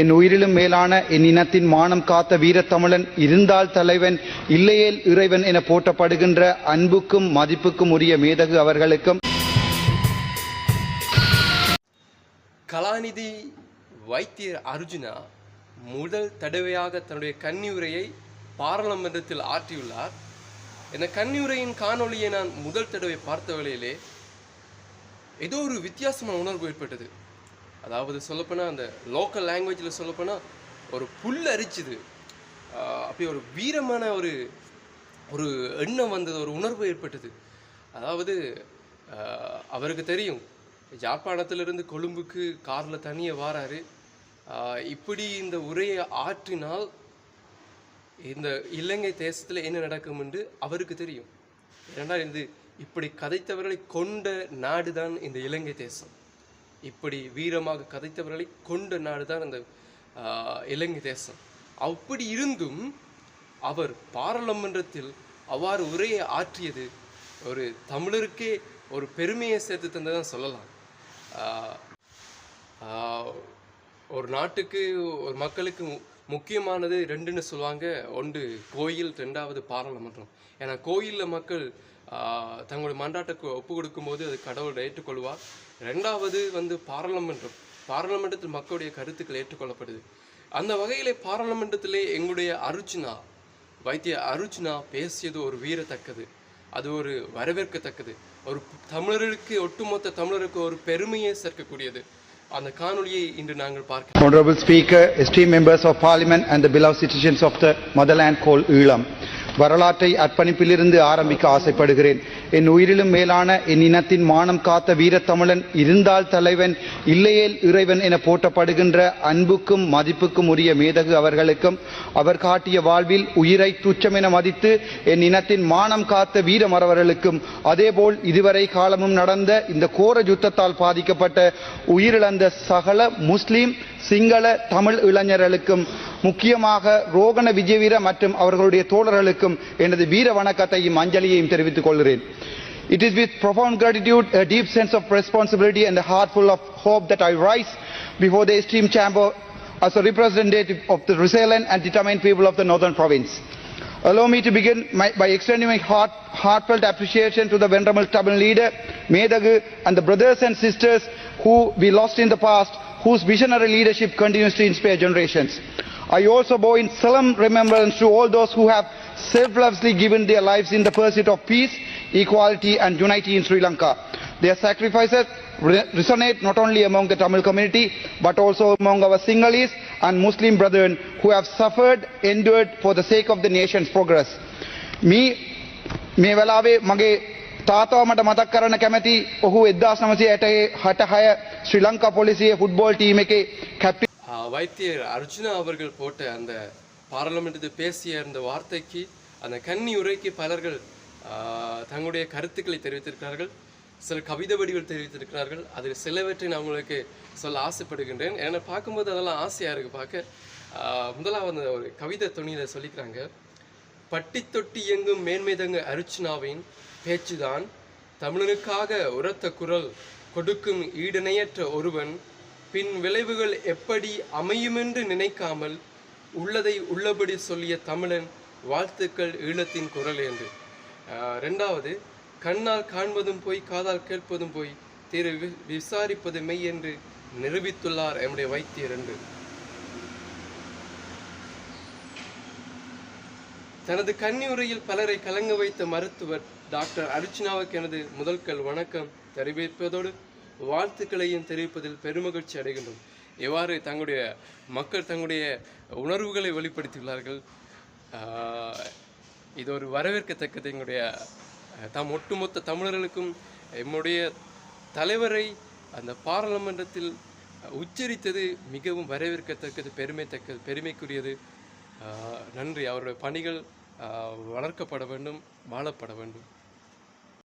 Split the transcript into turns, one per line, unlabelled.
என் உயிரிலும் மேலான என் இனத்தின் மானம் காத்த வீரத்தமிழன் இருந்தால் தலைவன் இல்லையேல் இறைவன் என போற்றப்படுகின்ற அன்புக்கும் மதிப்புக்கும் உரிய மேதகு அவர்களுக்கும்.
கலாநிதி வைத்தியர் அர்ஜுனா முதல் தடவையாக தன்னுடைய கன்னியுரையை பாராளுமன்றத்தில் ஆற்றியுள்ளார். என கன்னியுரையின் காணொளியை நான் முதல் தடவை பார்த்த வேளையிலே ஏதோ ஒரு வித்தியாசமான உணர்வு ஏற்பட்டது. அதாவது சொல்லப்போனால் அந்த லோக்கல் லாங்குவேஜில் சொல்லப்போனால் ஒரு புல் அரிச்சுது. அப்படி ஒரு வீரமான ஒரு ஒரு எண்ணம் வந்தது ஒரு உணர்வு ஏற்பட்டது. அதாவது அவருக்கு தெரியும் யாழ்ப்பாணத்திலிருந்து கொழும்புக்கு காரில் தனியாக வாராரு. இப்படி இந்த உரையை ஆற்றினால் இந்த இலங்கை தேசத்தில் என்ன நடக்கும் என்று அவருக்கு தெரியும். ஏன்னா இது இப்படி கதைத்தவர்களை கொண்ட நாடுதான் இந்த இலங்கை தேசம். இப்படி வீரமாக கதைத்தவர்களை கொண்ட நாடுதான் அந்த ஆஹ், இலங்கை தேசம். அப்படி இருந்தும் அவர் பாராளுமன்றத்தில் அவ்வாறு உரையை ஆற்றியது ஒரு தமிழருக்கே ஒரு பெருமையை சேர்த்து தந்ததான் சொல்லலாம். ஒரு நாட்டுக்கு ஒரு மக்களுக்கு முக்கியமானது ரெண்டுன்னு சொல்லுவாங்க. ஒன்று கோயில் ரெண்டாவது பாராளுமன்றம். ஏன்னா கோயிலில் மக்கள் தங்களுடைய மன்றாட்டை ஒப்பு கொடுக்கும்போது அது கடவுள் ஏற்றுக்கொள்வார். ரெண்டாவது வந்து பாராளுமன்றம். பாராளுமன்றத்தில் மக்களுடைய கருத்துக்கள் ஏற்றுக்கொள்ளப்படுது. அந்த வகையிலே பாராளுமன்றத்திலே எங்களுடைய அருச்சினா வைத்திய அருச்சினா பேசியது ஒரு வீரத்தக்கது. அது ஒரு வரவேற்கத்தக்கது. ஒரு தமிழருக்கு ஒட்டுமொத்த தமிழருக்கு ஒரு பெருமையை சேர்க்கக்கூடியது. அந்த காணொலியை இன்று நாங்கள் பார்க்க
Honorable Speaker, esteemed members of Parliament and the beloved citizens of the motherland called Eelam வரலாற்றை அர்ப்பணிப்பிலிருந்து ஆரம்பிக்க ஆசைப்படுகிறேன். என் உயிரிலும் மேலான என் இனத்தின் மானம் காத்த வீரத்தமிழன் இருந்தால் தலைவன் இல்லையேல் இறைவன் என போற்றப்படுகின்ற அன்புக்கும் மதிப்புக்கும் உரிய மேதகு அவர்களுக்கும் அவர் காட்டிய வாழ்வில் உயிரை என மதித்து என் இனத்தின் மானம் காத்த வீரமரவர்களுக்கும் அதேபோல் இதுவரை காலமும் நடந்த இந்த கோர யுத்தத்தால் பாதிக்கப்பட்ட உயிரிழந்த சகல முஸ்லிம் சிங்கள தமிழ் இளைஞர்களுக்கும் முக்கியமாக ரோகண விஜயவீர மற்றும் அவர்களுடைய தோழர்களுக்கும் எனது வீர வணக்கத்தையும் அஞ்சலியையும் தெரிவித்துக் கொள்கிறேன் It is with profound gratitude, a deep sense of responsibility and a heart full of hope that I rise before the esteemed chamber as a representative of the resilient and determined people of the northern province. Allow me to begin my, by extending my heart, heartfelt appreciation to the venerable Tamil leader, Medagu, and the brothers and sisters who we lost in the past, whose visionary leadership continues to inspire generations. I also bow in solemn remembrance to all those who have selflessly given their lives in the pursuit of peace, equality and unity in Sri Lanka. Their sacrifices re- resonate not only among the Tamil community but also among our Sinhalese and Muslim brethren who have suffered, endured for the sake of the nation's progress. Me මේ වෙලාවේ මගේ තාතාව මට මතක් කරන්න කැමති ඔහු 1966 ශ්‍රී ලංකා පොලිසිය football team එකේ කැප්ටන්
ஆஹ் வைத்தியர் அர்ஜுனா அவர்கள் போட்ட அந்த பாராளுமன்றத்தில் பேசிய அந்த வார்த்தைக்கு அந்த கன்னி உரைக்கு பலர்கள் தங்களுடைய கருத்துக்களை தெரிவித்திருக்கிறார்கள் சில கவிதை வடிவில் தெரிவித்திருக்கிறார்கள். அதில் சிலவற்றை நான் உங்களுக்கு சொல்ல ஆசைப்படுகின்றேன். ஏன்னா பார்க்கும்போது அதெல்லாம் ஆசையாக இருக்குது பார்க்க. முதலாவது ஒரு கவிதை துணியில் சொல்லிக்கிறாங்க பட்டி தொட்டி எங்கும் மேன்மைதங்க அருச்சினாவின் பேச்சுதான். தமிழனுக்காக உரத்த குரல் கொடுக்கும் ஈடணையற்ற ஒருவன் பின் விளைவுகள் எப்படி அமையுமென்று நினைக்காமல் உள்ளதை உள்ளபடி சொல்லிய தமிழன் வாழ்த்துக்கள் ஈழத்தின் குரல் என்று. ரெண்டாவது கண்ணால் காண்பதும் போய் காதால் கேட்பதும் போய் திரு வி- விசாரிப்பது மெய் என்று நிரூபித்துள்ளார் எம்முடைய வைத்தியர் என்று. தனது கன்னியுரையில் பலரை கலங்க வைத்த மருத்துவர் டாக்டர் அர்ச்சனாவுக்கு எனது முதல்கள் வணக்கம் தெரிவிப்பதோடு வாழ்த்துக்களையும் தெரிவிப்பதில் பெருமகிழ்ச்சி அடைகின்றோம். எவ்வாறு தங்களுடைய மக்கள் தங்களுடைய உணர்வுகளை வெளிப்படுத்தியுள்ளார்கள். இது ஒரு வரவேற்கத்தக்கது. எங்களுடைய தம் தாம் ஒட்டுமொத்த தமிழர்களுக்கும் எம்முடைய தலைவரை அந்த பாராளுமன்றத்தில் உச்சரித்தது மிகவும் வரவேற்கத்தக்கது பெருமைத்தக்கது பெருமைக்குரியது. நன்றி. அவருடைய பணிகள் வளர்க்கப்பட வேண்டும் வாழப்பட வேண்டும்.